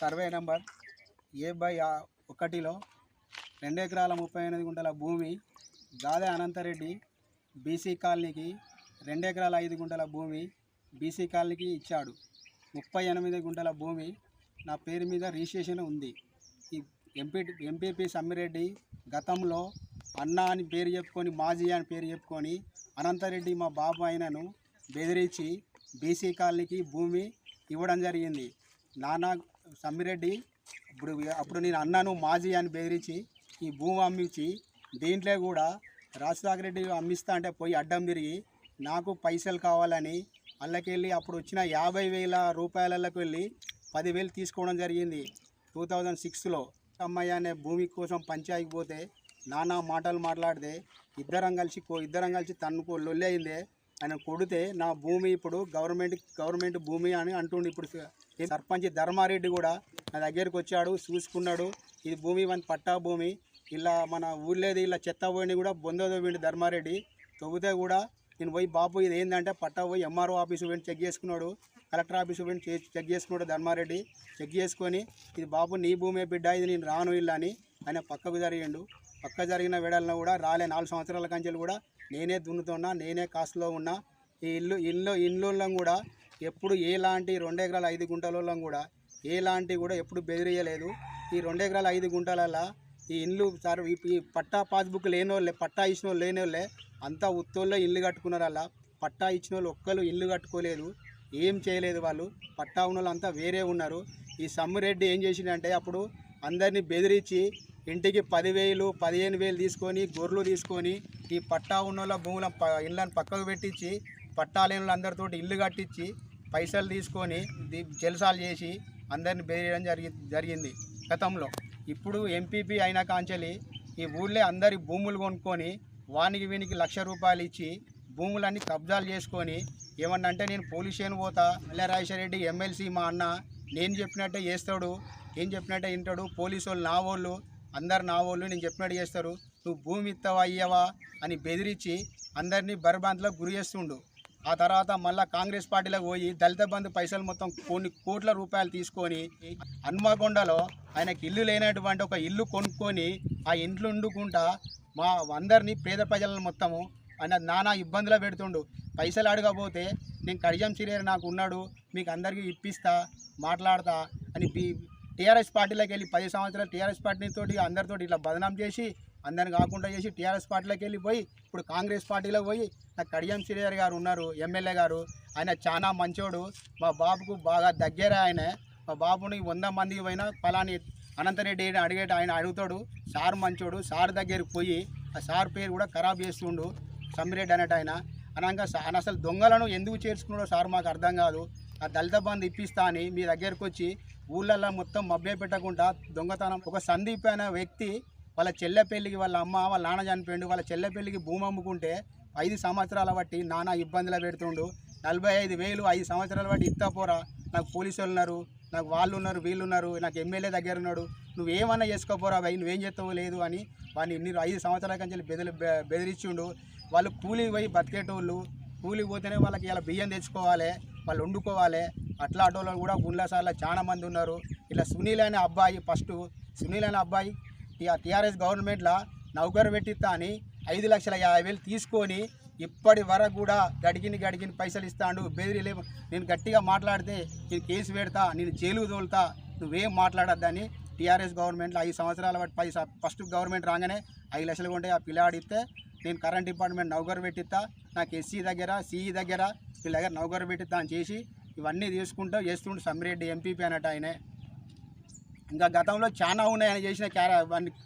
Survey number A by ఆ- ఒకటిలో రెండు ఎకరాల ముప్పై ఎనిమిది గుంటల భూమి గాదే అనంతరెడ్డి బీసీ కాలనీకి రెండు ఎకరాల ఐదు గుంటల భూమి బీసీ కాలనీకి ఇచ్చాడు. ముప్పై ఎనిమిది గుంటల భూమి నా పేరు మీద రిజిస్ట్రేషన్ ఉంది. ఈ ఎంపీ ఎంపీపీ సమ్మిరెడ్డి గతంలో అన్న అని పేరు చెప్పుకొని మాజీ అని పేరు చెప్పుకొని అనంతరెడ్డి మా బాబు ఆయనను బెదిరించి బీసీ కాలనీకి భూమి ఇవ్వడం జరిగింది. నానా సమ్మిరెడ్డి ఇప్పుడు అప్పుడు నేను అన్నాను మాజీ అని బెదిరించి ఈ భూమి అమ్మించి దీంట్లో కూడా రాజశేఖర రెడ్డి అమ్మిస్తా అంటే పోయి అడ్డం తిరిగి నాకు పైసలు కావాలని అల్లకెళ్ళి అప్పుడు వచ్చిన యాభై వేల రూపాయలకు వెళ్ళి పదివేలు తీసుకోవడం జరిగింది. టూ థౌజండ్ సిక్స్లో అమ్మాయి అనే భూమి కోసం పంచాయకి పోతే నానా మాటలు మాట్లాడితే ఇద్దరం కలిసి కో- ఇద్దరం కలిసి తనకు లొల్లి అయిందే. ఆయన కొడితే నా భూమి ఇప్పుడు గవర్నమెంట్ గవర్నమెంట్ భూమి అని అంటుండు ఇప్పుడు సర్పంచ్ ధర్మారెడ్డి కూడా నా దగ్గరికి వచ్చాడు చూసుకున్నాడు. ఇది భూమి మన పట్టా భూమి. ఇలా మన ఊళ్ళేది ఇలా చెత్త పోయిన కూడా బొంద తవ్విండు ధర్మారెడ్డి. తవ్వితే కూడా నేను పోయి బాబు ఇది ఏంటంటే పట్టా పోయి ఎంఆర్ఓ ఆఫీసు పోయి చెక్ చేసుకున్నాడు. కలెక్టర్ ఆఫీసు పోయి చెక్ చేసుకున్నాడు ధర్మారెడ్డి. చెక్ చేసుకొని ఇది బాబు నీ భూమే బిడ్డ ఇది నేను రాను ఇల్లు అని ఆయన పక్కకు జరిగిండు. పక్క జరిగిన వేడలను కూడా రాలే నాలుగు సంవత్సరాల కంచెలు కూడా నేనే దున్నుతున్నా నేనే కాస్ట్లో ఉన్నా. ఈ ఇల్లు ఇల్లు ఇల్లుళ్ళం కూడా ఎప్పుడు ఎలాంటి రెండు ఎకరాల ఐదు గుంటలలో కూడా ఏలాంటి కూడా ఎప్పుడు బెదిరియలేదు. ఈ రెండు ఎకరాల ఐదు గుంటలలో ఈ ఇల్లు సార్ ఈ ఈ పట్టా పాస్బుక్ లేనోళ్ళే పట్టా ఇచ్చిన వాళ్ళు లేని వాళ్ళే అంతా ఉత్తోళ్ళే ఇల్లు కట్టుకున్నారు అలా పట్టా ఇచ్చిన వాళ్ళు ఒక్కరు ఇల్లు కట్టుకోలేదు ఏం చేయలేదు వాళ్ళు. పట్టా ఉన్న వాళ్ళు అంతా వేరే ఉన్నారు. ఈ సమ్మిరెడ్డి ఏం చేసిందంటే అప్పుడు అందరినీ బెదిరించి ఇంటికి పదివేలు పదిహేను వేలు తీసుకొని గొర్రెలు తీసుకొని ఈ పట్టా ఉన్న వాళ్ళ భూముల ప ఇళ్ళని పక్కకు పెట్టించి పట్టా లేని వాళ్ళందరితో ఇల్లు కట్టించి పైసలు తీసుకొని జలసాలు జల్సాలు చేసి అందరిని బెదిరియడం జరిగి జరిగింది గతంలో. ఇప్పుడు ఎంపీపీ అయిన కాంచెలి ఈ ఊళ్ళో అందరి భూములు కొనుక్కొని వానికి వీనికి లక్ష రూపాయలు ఇచ్చి భూములన్నీ కబ్జాలు చేసుకొని ఏమన్నా అంటే నేను పోలీస్ స్టేషన్ పోతా మల్లారాజేశ్వర రెడ్డి ఎమ్మెల్సీ మా అన్న నేను చెప్పినట్టే చేస్తాడు ఏం చెప్పినట్టే వింటాడు పోలీసు వాళ్ళు నా వాళ్ళు అందరు నా వాళ్ళు నేను చెప్పినట్టు చేస్తారు నువ్వు భూమి ఇస్తావా అయ్యావా అని బెదిరించి అందరినీ బర్బాంతులకు గురి చేస్తుండు. ఆ తర్వాత మళ్ళీ కాంగ్రెస్ పార్టీలోకి పోయి దళిత బంధు పైసలు మొత్తం కొన్ని కోట్ల రూపాయలు తీసుకొని హన్మకొండలో ఆయనకి ఇల్లు లేనటువంటి ఒక ఇల్లు కొనుక్కొని ఆ ఇంట్లో వండుకుంటా మా అందరినీ పేద ప్రజలను మొత్తము ఆయన నానా ఇబ్బందులు పెడుతుండు. పైసలు అడగబోతే నేను కడియం సిరియర్ నాకు ఉన్నాడు మీకు అందరికీ ఇప్పిస్తా మాట్లాడతా అని టీఆర్ఎస్ పార్టీలోకి వెళ్ళి పది సంవత్సరాలు టీఆర్ఎస్ పార్టీతో అందరితో ఇట్లా బదనాం చేసి అందరిని కాకుండా చేసి టీఆర్ఎస్ పార్టీలోకి వెళ్ళిపోయి ఇప్పుడు కాంగ్రెస్ పార్టీలోకి పోయి నాకు కడియం సిరియర్ గారు ఉన్నారు ఎమ్మెల్యే గారు. ఆయన చాలా మంచోడు. మా బాబుకు బాగా దగ్గర ఆయన. మా బాబుని వంద మందికి పోయినా ఫలాని అనంతరెడ్డి అడిగేట ఆయన అడుగుతాడు. సార్ మంచోడు. సార్ దగ్గరికి పోయి ఆ సార్ పేరు కూడా ఖరాబ్ చేస్తుండు. సమ్మిరెడ్డి అనేట ఆయన. అనగా ఆయన అసలు దొంగలను ఎందుకు చేర్చుకున్నాడో సార్ మాకు అర్థం కాదు. ఆ దళిత బంధు ఇప్పిస్తా అని మీ దగ్గరకు వచ్చి ఊళ్ళల్లో మొత్తం మభ్య పెట్టకుండా దొంగతనం ఒక సందీప్ అనే వ్యక్తి వాళ్ళ చెల్లె పెళ్ళికి వాళ్ళ అమ్మ వాళ్ళ నాన్న చనిపోయిండు. వాళ్ళ చెల్లె పెళ్ళికి భూమి అమ్ముకుంటే ఐదు సంవత్సరాల బట్టి నానా ఇబ్బందులు పెడుతుండు. నలభై ఐదు వేలు ఐదు సంవత్సరాల బట్టి ఇస్తా పోరా. నాకు పోలీసు ఉన్నారు నాకు వాళ్ళు ఉన్నారు వీళ్ళు ఉన్నారు నాకు ఎమ్మెల్యే దగ్గర ఉన్నాడు. నువ్వేమన్నా చేసుకోపోరా భయ్ నువ్వేం చేస్తావో లేదు అని వాడిని ఇన్ని ఐదు సంవత్సరాల కంచెలు బెదిరి బెదిరించుండు. వాళ్ళు కూలి పోయి బతికేటోళ్ళు కూలి పోతేనే వాళ్ళకి ఇలా బియ్యం తెచ్చుకోవాలి వాళ్ళు వండుకోవాలి. అట్లా ఆటోలో కూడా గుండ్లసార్లు చాలా మంది ఉన్నారు. ఇలా సునీల్ అనే అబ్బాయి ఫస్ట్ సునీల్ అనే అబ్బాయి టీఆర్ఎస్ గవర్నమెంట్లో నౌకరు పెట్టిస్తా అని ఐదు లక్షల యాభై వేలు తీసుకొని ఇప్పటి వరకు కూడా గడిగిని గడిగిని పైసలు ఇస్తాడు. బెదిరి నేను గట్టిగా మాట్లాడితే నేను కేసు పెడతా నేను జైలు తోలుతా నువ్వేం మాట్లాడద్దని టీఆర్ఎస్ గవర్నమెంట్లో ఐదు సంవత్సరాల బట్టి పై ఫస్ట్ గవర్నమెంట్ రాగానే ఐదు లక్షలు కొంటే ఆ పిల్లాడిస్తే నేను కరెంట్ డిపార్ట్మెంట్ నౌకరు పెట్టిస్తా నాకు ఎస్సీ దగ్గర సిఈ దగ్గర వీళ్ళ దగ్గర నౌకరు పెట్టిస్తా అని చేసి ఇవన్నీ తీసుకుంటూ చేస్తుండే సమ్మిరెడ్డి ఎంపీపీ అన్నట్టు ఆయనే. ఇంకా గతంలో చాలా ఉన్నాయి ఆయన చేసిన క్యార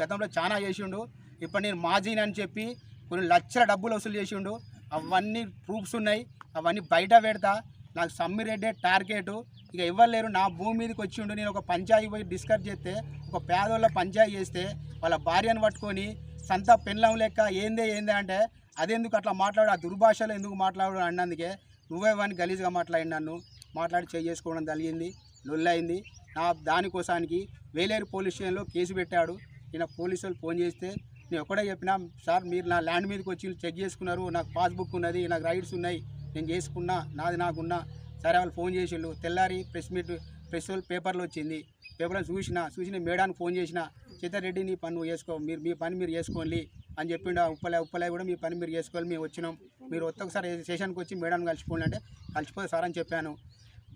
గతంలో చాలా చేసిండు. ఇప్పుడు నేను మాజీని అని చెప్పి కొన్ని లక్షల డబ్బులు వసూలు చేసిండు. అవన్నీ ప్రూఫ్స్ ఉన్నాయి. అవన్నీ బయట పెడతా. నాకు సమ్మిరెడ్డే టార్గెట్. ఇక ఇవ్వలేరు నా భూమి మీదకి వచ్చిండు. నేను ఒక పంచాయతీ పోయి డిస్కస్ చేస్తే ఒక పేదోళ్ళ పంచాయతీ చేస్తే వాళ్ళ భార్యను పట్టుకొని సంత పెళ్ళం లెక్క ఏందే ఏందే అంటే అదెందుకు అట్లా మాట్లాడు? ఆ దుర్భాషలో ఎందుకు మాట్లాడు అన్నందుకే నువ్వే వాడిని గలీజ్గా మాట్లాడి నన్ను. మాట్లాడి చేసుకోవడం జరిగింది. లొల్లయింది నా దానికోసానికి వేలేరు పోలీస్ స్టేషన్లో కేసు పెట్టాడు. ఈయన పోలీసులు వాళ్ళు ఫోన్ చేస్తే నేను ఒక్కడే చెప్పినా సార్ మీరు నా ల్యాండ్ మీదకి వచ్చి చెక్ చేసుకున్నారు. నాకు పాస్బుక్ ఉన్నది నాకు రైట్స్ ఉన్నాయి. నేను చేసుకున్నా నాది నాకున్నా. సరే వాళ్ళు ఫోన్ చేసిండు తెల్లారి ప్రెస్ మీట్ ప్రెస్ పేపర్లు పేపర్లో వచ్చింది. పేపర్లో చూసిన చూసిన మేడానికి ఫోన్ చేసిన చిత్తారెడ్డి నీ పని నువ్వు చేసుకో. మీరు మీ పని మీరు చేసుకోండి. అని చెప్పిండు. ఆ ఉప్పలే ఉప్పలే కూడా మీ పని మీరు చేసుకోవాలి మేము వచ్చినాం. మీరు వస్తే ఒకసారి స్టేషన్కి వచ్చి మేడం కలిసిపోండి అంటే కలిసిపోతే సార్ అని చెప్పాను.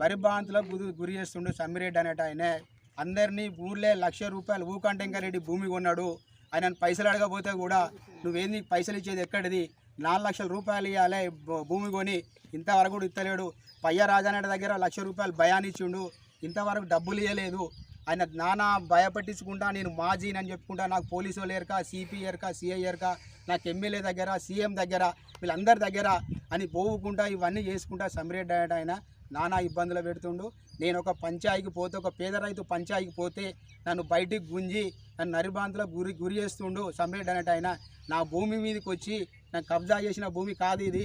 భరిభాంతులకు గురి గురి చేస్తుండు సమ్మిరెడ్డి అనేట ఆయనే. అందరినీ ఊర్లే లక్ష రూపాయలు ఊకంటే రెడ్డి భూమి కొన్నాడు. ఆయన పైసలు అడగపోతే కూడా నువ్వేంది పైసలు ఇచ్చేది ఎక్కడిది? నాలుగు లక్షల రూపాయలు ఇవ్వాలి భూమి కొని. ఇంతవరకు కూడా ఇస్తలేడు పయ్య రాజానేట దగ్గర లక్ష రూపాయలు భయాన్ని ఇచ్చిండు. ఇంతవరకు డబ్బులు ఇవ్వలేదు ఆయన నానా భయపెట్టించుకుంటా నేను మాజీని అని చెప్పుకుంటా నాకు పోలీసు వాళ్ళు ఎరక సిపి ఎరక సిఐ ఎరక నాకు ఎమ్మెల్యే దగ్గర సీఎం దగ్గర వీళ్ళందరి దగ్గర అని పోవుకుంటా ఇవన్నీ చేసుకుంటా సమ్మిరెడ్డి ఆయన. నానా ఇబ్బందులు పెడుతుండు. నేను ఒక పంచాయికి పోతే ఒక పేద రైతు పంచాయికి పోతే నన్ను బయటికి గుంజి నన్ను నరిబాంతులకు గురి గురి చేస్తుండు సమిరెడ్డి అనేట ఆయన. నా భూమి మీదకి వచ్చి నాకు కబ్జా చేసిన భూమి కాదు ఇది.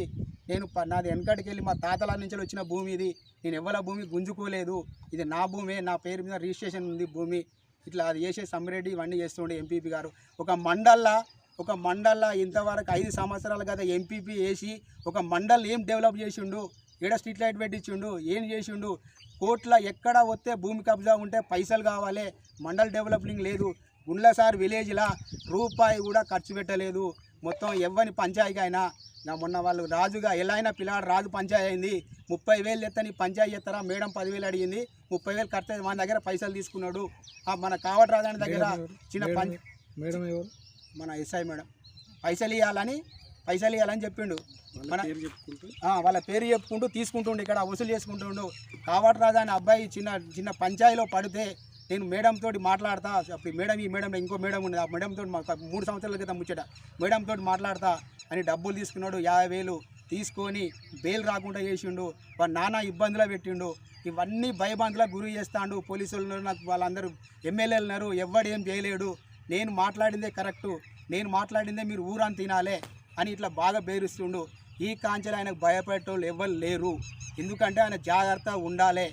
నేను నాది వెనకటికి వెళ్ళి మా తాతల నుంచి వచ్చిన భూమి ఇది. నేను ఎవరి భూమి గుంజుకోలేదు. ఇది నా భూమే నా పేరు మీద రిజిస్ట్రేషన్ ఉంది భూమి. ఇట్లా అది చేసే సమ్మిరెడ్డి ఇవన్నీ చేస్తుండే ఎంపీపీ గారు. ఒక మండల్లా ఒక మండల్లా ఇంతవరకు ఐదు సంవత్సరాలు కదా ఎంపీపీ వేసి ఒక మండల్ ఏం డెవలప్ చేసిండు? ఏడ స్ట్రీట్ లైట్ పెట్టించిండు ఏం చేసిండు? కోట్ల ఎక్కడ వస్తే భూమి కబ్జా ఉంటే పైసలు కావాలి మండల్ డెవలపింగ్ లేదు. గుండ్లసార్ విలేజ్లా రూపాయి కూడా ఖర్చు పెట్టలేదు. మొత్తం ఎవ్వని పంచాయతీ అయినా. నా మొన్న వాళ్ళు రాజుగా ఎలా అయినా పిల్లాడు రాజు పంచాయతీ అయింది. ముప్పై వేలు ఎత్తని పంచాయతీ చేస్తారా? మేడం పదివేలు అడిగింది. ముప్పై వేలు కడితే మన దగ్గర పైసలు తీసుకున్నాడు. ఆ మన కావట రాజాని దగ్గర చిన్న పం మేడం ఎవరు? మన ఎస్ఐ మేడం. పైసలు ఇవ్వాలని పైసలు ఇవ్వాలని చెప్పిండు. మన వాళ్ళ పేరు చెప్పుకుంటూ తీసుకుంటుండు ఇక్కడ వసూలు చేసుకుంటుండు. కావట రాజా అనే అబ్బాయి చిన్న చిన్న పంచాయతీలో పడితే నేను మేడం తోటి మాట్లాడతా. మేడం ఈ మేడం ఇంకో మేడం ఉంది ఆ మేడం తోటి మాకు మూడు సంవత్సరాల క్రితం ముచ్చట. మేడం తోటి మాట్లాడతా అని డబ్బులు తీసుకున్నాడు యాభై వేలు తీసుకొని బెయిల్ రాకుండా చేసిండు. వాళ్ళ నాన్న ఇబ్బందులు పెట్టిండు. ఇవన్నీ భయబందులకు గురి చేస్తాడు. పోలీసులు నాకు వాళ్ళందరూ ఎమ్మెల్యేలు ఉన్నారు. ఎవడు చేయలేడు. నేను మాట్లాడిందే కరెక్టు. నేను మాట్లాడిందే మీరు ఊరని తినాలే. అని ఇట్లా బాగా బెదిరిస్తుండు. ఈ కాంచెలు ఆయనకు భయపెట్టేవాళ్ళు ఎవరు లేరు. ఎందుకంటే ఆయన జాగ్రత్త ఉండాలి.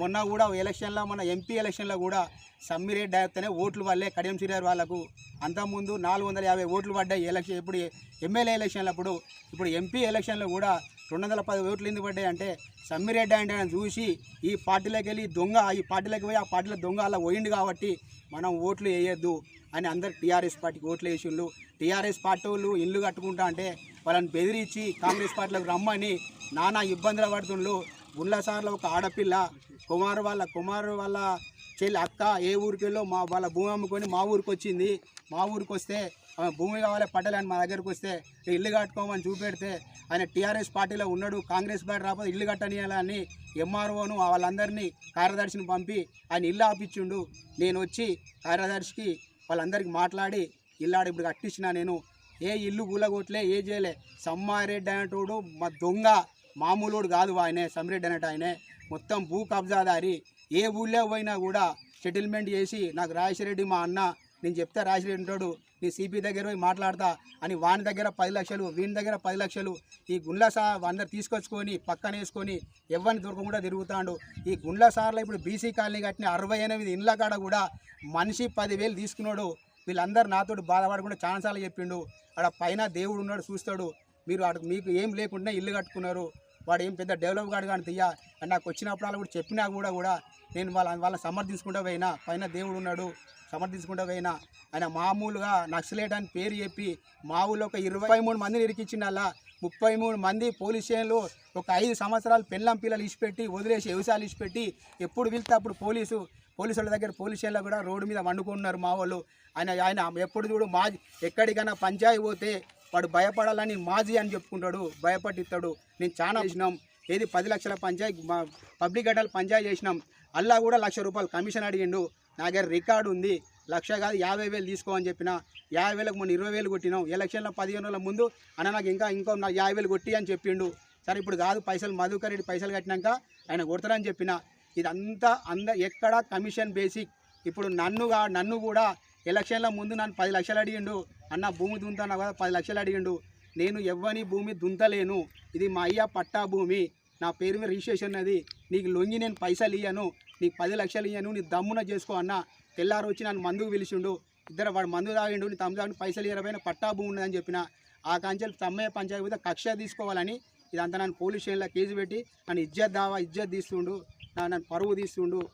మొన్న కూడా ఎలక్షన్లో మన ఎంపీ ఎలక్షన్లో కూడా సమ్మిరెడ్డి అయితేనే ఓట్లు వల్లే కడియం సిరియర్ వాళ్ళకు. అంతకుముందు నాలుగు వందల యాభై ఓట్లు పడ్డాయి ఎలక్షన్ ఇప్పుడు ఎమ్మెల్యే ఎలక్షన్లప్పుడు ఇప్పుడు ఎంపీ ఎలక్షన్లో కూడా రెండు వందల పది ఓట్లు ఎందుకు పడ్డాయి అంటే సమ్మిరెడ్డి అంటే ఆయన చూసి ఈ పార్టీలోకి వెళ్ళి దొంగ ఈ పార్టీలోకి పోయి ఆ పార్టీలో దొంగ అలా పోయిండు కాబట్టి మనం ఓట్లు వేయొద్దు అని అందరు టీఆర్ఎస్ పార్టీకి ఓట్లు వేసిండు టీఆర్ఎస్ పార్టీ వాళ్ళు ఇల్లు కట్టుకుంటా అంటే వాళ్ళని బెదిరించి కాంగ్రెస్ పార్టీలకు రమ్మని నానా ఇబ్బందులు పడుతుండ్రు. గుండ్లసార్లో ఒక ఆడపిల్ల కుమారు వాళ్ళ కుమారు వాళ్ళ చెల్లి అక్క ఏ ఊరికి వెళ్ళో మా వాళ్ళ భూమి అమ్ముకొని మా ఊరికి వచ్చింది. మా ఊరికి వస్తే భూమి కావాలి పట్టలేని మా దగ్గరికి వస్తే ఇల్లు కట్టుకోమని చూపెడితే ఆయన టీఆర్ఎస్ పార్టీలో ఉన్నాడు కాంగ్రెస్ పార్టీ రాకపోతే ఇల్లు కట్టనియాలని ఎంఆర్ఓను వాళ్ళందరినీ కార్యదర్శిని పంపి ఆయన ఇల్లు ఆపించిండు నేను వచ్చి కార్యదర్శికి వాళ్ళందరికీ మాట్లాడి ఇల్లాడు ఇప్పుడు కట్టించిన నేను. ఏ ఇల్లు కూలగొట్లే ఏ చేయలే. సమ్మారెడ్డి అనేటోడు మా దొంగ మామూలుడు కాదు ఆయనే సమ్మిరెడ్డి అనేట ఆయనే. మొత్తం భూ కబ్జాదారి. ఏ ఊళ్ళో పోయినా కూడా సెటిల్మెంట్ చేసి నాకు రాజశిరెడ్డి మా అన్న నేను చెప్తే రాజశేఖరెడ్డి ఉంటాడు నీ సిపి దగ్గర పోయి మాట్లాడతా అని వాని దగ్గర పది లక్షలు వీని దగ్గర పది లక్షలు ఈ గుండ్ల సార్ అందరు తీసుకొచ్చుకొని పక్కన వేసుకొని ఎవరిని దొరకకుండా తిరుగుతాడు. ఈ గుండ్ల సార్లో ఇప్పుడు బీసీ కాలనీ కట్టిన అరవై ఎనిమిది ఇండ్ల కాడ కూడా మనిషి పదివేలు తీసుకున్నాడు. వీళ్ళందరూ నాతో బాధపడకుండా ఛాన్సాలు చెప్పిండు. ఆడ పైన దేవుడు ఉన్నాడు చూస్తాడు. మీరు అక్కడ మీకు ఏం లేకుండా ఇల్లు కట్టుకున్నారు. వాడు ఏం పెద్ద డెవలప్ కాడు కానీ తీయ. నాకు వచ్చినప్పుడు కూడా చెప్పినా కూడా కూడా నేను వాళ్ళ వాళ్ళని సమర్థించుకుంటూ పోయినా పైన దేవుడు ఉన్నాడు సమర్థించుకుంటూ పోయినా ఆయన మామూలుగా నక్సలేట్ అని పేరు చెప్పి మా ఊళ్ళో ఒక ఇరవై మూడు మందిని ఇరికిచ్చిన అలా ముప్పై మూడు మంది పోలీస్ స్టేషన్లు ఒక ఐదు సంవత్సరాలు పెళ్ళం పిల్లలు ఇచ్చిపెట్టి వదిలేసి వ్యవసాయాలు ఇచ్చిపెట్టి ఎప్పుడు వెళ్తే అప్పుడు పోలీసు పోలీసు వాళ్ళ దగ్గర పోలీస్ స్టేషన్లో కూడా రోడ్డు మీద వండుకుంటున్నారు మా వాళ్ళు. ఆయన ఆయన ఎప్పుడు చూడు మా ఎక్కడికైనా పంచాయతీ పోతే వాడు భయపడాలని మాజీ అని చెప్పుకుంటాడు భయపట్టిస్తాడు. నేను చాలా చేసినాం. ఏది పది లక్షల పంచాయతీ మా పబ్లిక్ గడ్డలు పంచాయతీ చేసినాం. అల్లా కూడా లక్ష రూపాయలు కమిషన్ అడిగిండు. నా దగ్గర రికార్డు ఉంది. లక్ష కాదు యాభై వేలు తీసుకో అని చెప్పిన. యాభై వేలకు మొన్న ఇరవై వేలు కొట్టినాం. ఎలక్షన్లో పదిహేను రోజుల ముందు అన్న నాకు ఇంకా ఇంకో నాకు యాభై వేలు కొట్టి అని చెప్పిండు. సరే ఇప్పుడు కాదు పైసలు మధుకర్ రెడ్డి పైసలు కట్టినాక ఆయన కొడతారని చెప్పిన. ఇదంతా అంద ఎక్కడ కమిషన్ బేసిక్. ఇప్పుడు నన్ను నన్ను కూడా ఎలక్షన్ల ముందు నన్ను పది లక్షలు అడిగిండు. అన్న భూమి దుంతా కదా పది లక్షలు అడిగిండు. నేను ఎవ్వని భూమి దుంతలేను. ఇది మా అయ్య పట్టా భూమి. నా పేరు మీద రిజిస్ట్రేషన్ అది నీకు లొంగి నేను పైసలు ఇయ్యను. నీకు పది లక్షలు ఇయ్యను. నీ దమ్మున చేసుకో అన్న. తెల్లారు వచ్చి నన్ను మందుకు పిలిచిండు. ఇద్దరు వాడు మందు తాగిండు. నీ తమ్ము తాగిండు. పైసలు ఇరవైన పట్టా భూమి ఉన్నదని చెప్పిన. ఆ కంచెలు తమ్మయ్య పంచాయతీ మీద కక్ష తీసుకోవాలని ఇదంతా నన్ను పోలీస్ స్టేషన్లో కేసు పెట్టి నన్ను ఇజ్జత్ దావా ఇజ్జత్ తీస్తుండు. నా- నన్ను పరువు తీస్తుండు.